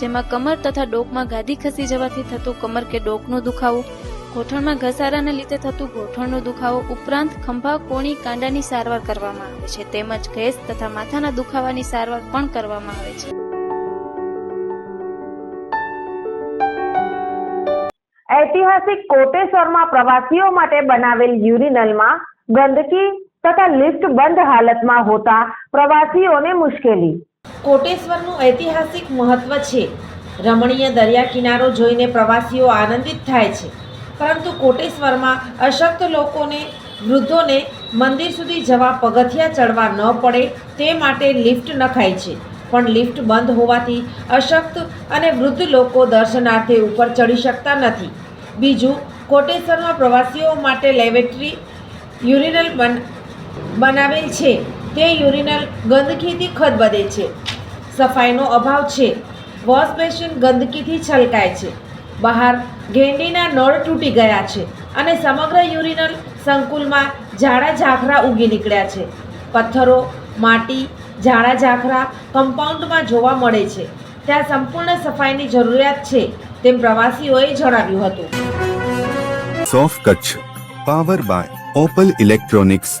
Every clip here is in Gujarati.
જેમાં કમર તથા ડોકમાં ગાદી ખસી જવાથી થતું કમર કે ડોકનો દુખાવો, ગોઠણમાં ઘસારાને લીધે થતું ગોઠણનો દુખાવો ઉપરાંત ખંભા, કોણી, કાંડાની સારવાર કરવામાં આવે છે. તેમજ ગેસ તથા માથાના દુખાવાની સારવાર પણ કરવામાં આવે છે. ઐતિહાસિક કોટેશ્વરમાં પ્રવાસીઓ માટે બનાવેલ યુરિનલમાં ગંદકી તથા લિફ્ટ બંધ હાલતમાં હોતા પ્રવાસીઓને મુશ્કેલી કોટેશ્વરનું ઐતિહાસિક મહત્વ છે. રમણીય દરિયા કિનારો જોઈને પ્રવાસીઓ આનંદિત થાય છે. પરંતુ કોટેશ્વરમાં અશક્ત લોકોને, વૃદ્ધોને મંદિર સુધી જવા પગથિયા ચડવા ન પડે તે માટે લિફ્ટ નખાય છે. પણ લિફ્ટ બંધ હોવાથી અશક્ત અને વૃદ્ધ લોકો દર્શનાર્થે ઉપર ચડી શકતા નથી. બીજું, કોટેશ્વરમાં પ્રવાસીઓ માટે લેબોરેટરી યુરિનલ બન, બનાવેલ છે. તે યુરિનલ ગંદકીથી ખદબદે છે. સફાઈનો અભાવ છે. વોશ બેસિન ગંદકીથી છલકાય છે. બહાર ગેંડીના નળ તૂટી ગયા છે અને સમગ્ર યુરિનલ સંકુલમાં ઝાડા ઝાખરા ઉગી નીકળ્યા છે. પથ્થરો, માટી, ઝાડા ઝાખરા કમ્પાઉન્ડમાં જોવા મળે છે. ત્યાં સંપૂર્ણ સફાઈની જરૂરિયાત છે, તેમ પ્રવાસીઓએ જણાવ્યું હતું. સોફ Kutch, power by Opal electronics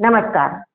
નમસ્કાર.